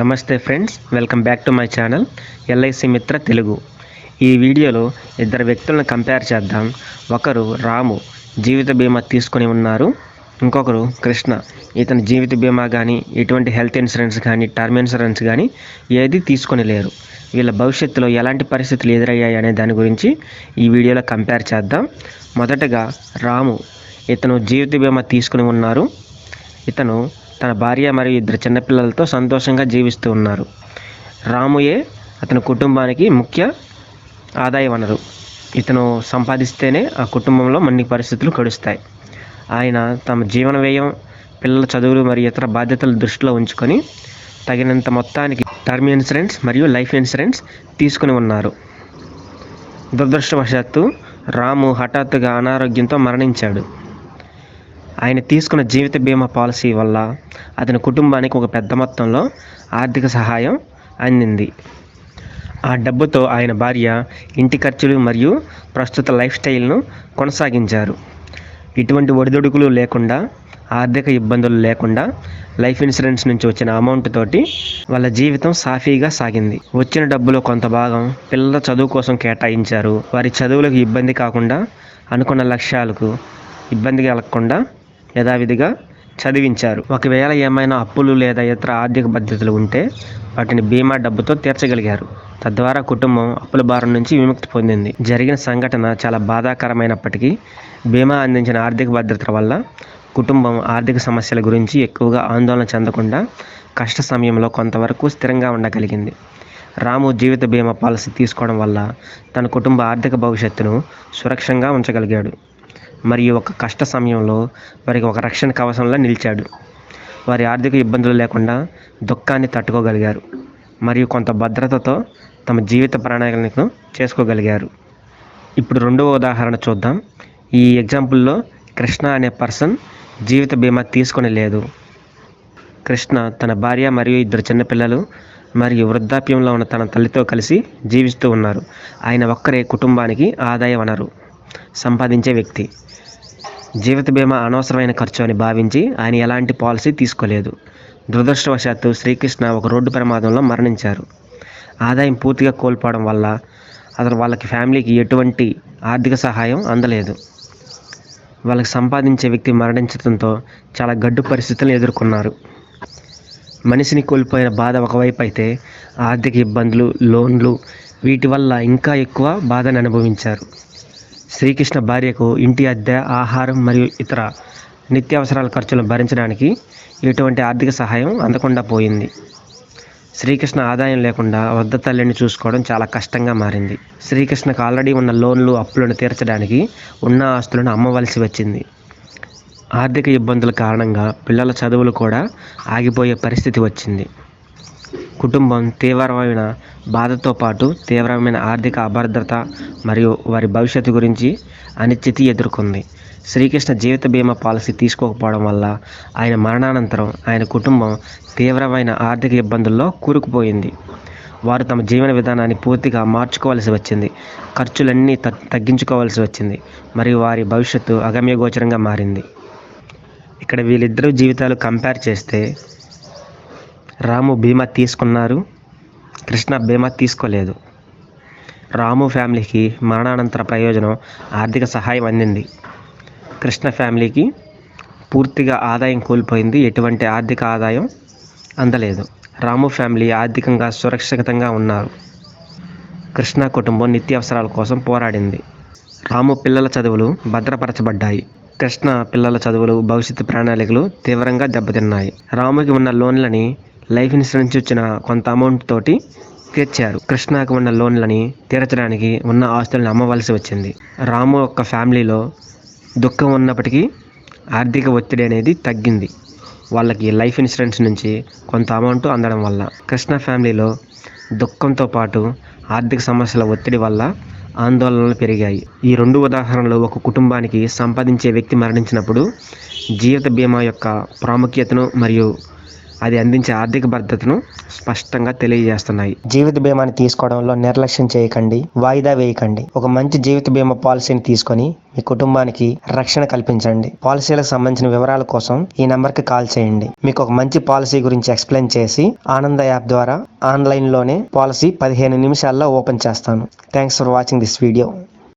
నమస్తే friends welcome back to my channel LIC Mitra Telugu. ఈ వీడియోలో ఇద్దరు వ్యక్తులను కంపేర్ చేద్దాం. ఒకరు రాము జీవిత బీమా తీసుకొని ఉన్నారు. ఇంకొకరు కృష్ణ ఇతని జీవిత బీమా కానీ ఎటువంటి హెల్త్ ఇన్సూరెన్స్ కానీ టర్మ్ ఇన్సూరెన్స్ కానీ ఏది తీసుకొని లేరు. వీళ్ళ భవిష్యత్తులో ఎలాంటి పరిస్థితులు ఎదురయ్యాయి అనే దాని గురించి ఈ వీడియోలో కంపేర్ చేద్దాం. మొదటగా రాము ఇతను జీవిత బీమా తీసుకుని ఉన్నారు. ఇతను తన భార్య మరియు ఇద్దరు చిన్నపిల్లలతో సంతోషంగా జీవిస్తూ ఉన్నారు. రాముయే అతని కుటుంబానికి ముఖ్య ఆదాయ వనరు ఇతను సంపాదిస్తేనే ఆ కుటుంబంలో మన్ని పరిస్థితులు గడుస్తాయి. ఆయన తమ జీవన వ్యయం పిల్లల చదువులు మరియు ఇతర బాధ్యతలు దృష్టిలో ఉంచుకొని తగినంత మొత్తానికి టర్మ్ ఇన్సూరెన్స్ మరియు లైఫ్ ఇన్సూరెన్స్ తీసుకుని ఉన్నారు. దురదృష్టవశాత్తు రాము హఠాత్తుగా అనారోగ్యంతో మరణించాడు. ఆయన తీసుకున్న జీవిత బీమా పాలసీ వల్ల అతని కుటుంబానికి ఒక పెద్ద మొత్తంలో ఆర్థిక సహాయం అందింది. ఆ డబ్బుతో ఆయన భార్య ఇంటి ఖర్చులు మరియు ప్రస్తుత లైఫ్ స్టైల్ను కొనసాగించారు. ఇటువంటి ఒడిదొడుకులు లేకుండా ఆర్థిక ఇబ్బందులు లేకుండా లైఫ్ ఇన్సూరెన్స్ నుంచి వచ్చిన అమౌంట్ తోటి వాళ్ళ జీవితం సాఫీగా సాగింది. వచ్చిన డబ్బులో కొంత భాగం పిల్లల చదువు కోసం కేటాయించారు. వారి చదువులకు ఇబ్బంది కాకుండా అనుకున్న లక్ష్యాలకు ఇబ్బంది కలగకుండా యథావిధిగా చదివించారు. ఒకవేళ ఏమైనా అప్పులు లేదా ఇతర ఆర్థిక బాధ్యతలు ఉంటే వాటిని బీమా డబ్బుతో తీర్చగలిగారు. తద్వారా కుటుంబం అప్పుల భారం నుంచి విముక్తి పొందింది. జరిగిన సంఘటన చాలా బాధాకరమైనప్పటికీ బీమా అందించిన ఆర్థిక భద్రత వల్ల కుటుంబం ఆర్థిక సమస్యల గురించి ఎక్కువగా ఆందోళన చెందకుండా కష్ట సమయంలో కొంతవరకు స్థిరంగా ఉండగలిగింది. రాము జీవిత బీమా పాలసీ తీసుకోవడం వల్ల తన కుటుంబ ఆర్థిక భవిష్యత్తును సురక్షంగా ఉంచగలిగాడు. మరియు ఒక కష్ట సమయంలో వారికి ఒక రక్షణ కవచంలా నిలిచాడు. వారి ఆర్థిక ఇబ్బందులు లేకుండా దుఃఖాన్ని తట్టుకోగలిగారు మరియు కొంత భద్రతతో తమ జీవిత ప్రణాళికలను చేసుకోగలిగారు. ఇప్పుడు రెండవ ఉదాహరణ చూద్దాం. ఈ ఎగ్జాంపుల్లో కృష్ణ అనే పర్సన్ జీవిత బీమా తీసుకొని లేదు. కృష్ణ తన భార్య మరియు ఇద్దరు చిన్నపిల్లలు మరియు వృద్ధాప్యంలో ఉన్న తన తల్లితో కలిసి జీవిస్తూ ఉన్నారు. ఆయన ఒక్కరే కుటుంబానికి ఆదాయ వనరు సంపాదించే వ్యక్తి. జీవిత బీమా అనవసరమైన ఖర్చు అని భావించి ఆయన ఎలాంటి పాలసీ తీసుకోలేదు. దురదృష్టవశాత్తు శ్రీకృష్ణ ఒక రోడ్డు ప్రమాదంలో మరణించారు. ఆదాయం పూర్తిగా కోల్పోవడం వల్ల అతను వాళ్ళకి ఫ్యామిలీకి ఎటువంటి ఆర్థిక సహాయం అందలేదు. వాళ్ళకి సంపాదించే వ్యక్తి మరణించడంతో చాలా గడ్డు పరిస్థితులను ఎదుర్కొన్నారు. మనిషిని కోల్పోయిన బాధ ఒకవైపు అయితే ఆర్థిక ఇబ్బందులు లోన్లు వీటి వల్ల ఇంకా ఎక్కువ బాధను అనుభవించారు. శ్రీకృష్ణ భార్యకు ఇంటి అద్దె ఆహారం మరియు ఇతర నిత్యావసరాల ఖర్చులను భరించడానికి ఎటువంటి ఆర్థిక సహాయం అందకుండా పోయింది. శ్రీకృష్ణ ఆదాయం లేకుండా వద్ద తల్లిని చూసుకోవడం చాలా కష్టంగా మారింది. శ్రీకృష్ణకు ఆల్రెడీ ఉన్న లోన్లు అప్పులను తీర్చడానికి ఉన్న ఆస్తులను అమ్మవలసి వచ్చింది. ఆర్థిక ఇబ్బందుల కారణంగా పిల్లల చదువులు కూడా ఆగిపోయే పరిస్థితి వచ్చింది. కుటుంబం తీవ్రమైన బాధతో పాటు తీవ్రమైన ఆర్థిక అభద్రత మరియు వారి భవిష్యత్తు గురించి అనిశ్చితి ఎదుర్కొంది. శ్రీకృష్ణ జీవిత బీమా పాలసీ తీసుకోకపోవడం వల్ల ఆయన మరణానంతరం ఆయన కుటుంబం తీవ్రమైన ఆర్థిక ఇబ్బందుల్లో కూరుకుపోయింది. వారు తమ జీవన విధానాన్ని పూర్తిగా మార్చుకోవాల్సి వచ్చింది. ఖర్చులన్నీ త తగ్గించుకోవాల్సి వచ్చింది. మరియు వారి భవిష్యత్తు అగమ్యగోచరంగా మారింది. ఇక్కడ వీళ్ళిద్దరూ జీవితాలు కంపేర్ చేస్తే రాము బీమా తీసుకున్నారు. కృష్ణ బీమా తీసుకోలేదు. రాము ఫ్యామిలీకి మరణానంతర ప్రయోజనం ఆర్థిక సహాయం అందింది. కృష్ణ ఫ్యామిలీకి పూర్తిగా ఆదాయం కోల్పోయింది. ఎటువంటి ఆర్థిక ఆదాయం అందలేదు. రాము ఫ్యామిలీ ఆర్థికంగా సురక్షితంగా ఉన్నారు. కృష్ణ కుటుంబం నిత్యావసరాల కోసం పోరాడింది. రాము పిల్లల చదువులు భద్రపరచబడ్డాయి. కృష్ణ పిల్లల చదువులు భవిష్యత్తు ప్రణాళికలు తీవ్రంగా దెబ్బతిన్నాయి. రాముకి ఉన్న లోన్లని లైఫ్ ఇన్సూరెన్స్ ఇచ్చిన కొంత అమౌంట్ తోటి తీర్చారు. కృష్ణకు ఉన్న లోన్లని తీర్చడానికి ఉన్న ఆస్తులను అమ్మవలసి వచ్చింది. రాము యొక్క ఫ్యామిలీలో దుఃఖం ఉన్నప్పటికీ ఆర్థిక ఒత్తిడి అనేది తగ్గింది. వాళ్ళకి లైఫ్ ఇన్సూరెన్స్ నుంచి కొంత అమౌంట్ అందడం వల్ల. కృష్ణ ఫ్యామిలీలో దుఃఖంతో పాటు ఆర్థిక సమస్యల ఒత్తిడి వల్ల ఆందోళనలు పెరిగాయి. ఈ రెండు ఉదాహరణలు ఒక కుటుంబానికి సంపాదించే వ్యక్తి మరణించినప్పుడు జీవిత బీమా యొక్క ప్రాముఖ్యతను మరియు అది అందించే ఆర్థిక భద్రతను స్పష్టంగా తెలియజేస్తున్నాయి. జీవిత బీమాని తీసుకోవడంలో నిర్లక్ష్యం చేయకండి వాయిదా వేయకండి. ఒక మంచి జీవిత బీమా పాలసీని తీసుకొని మీ కుటుంబానికి రక్షణ కల్పించండి. పాలసీలకు సంబంధించిన వివరాల కోసం ఈ నెంబర్కి కాల్ చేయండి. మీకు ఒక మంచి పాలసీ గురించి ఎక్స్ప్లెయిన్ చేసి ఆనంద యాప్ ద్వారా ఆన్లైన్లోనే పాలసీ పదిహేను నిమిషాల్లో ఓపెన్ చేస్తాను. Thanks for watching this video.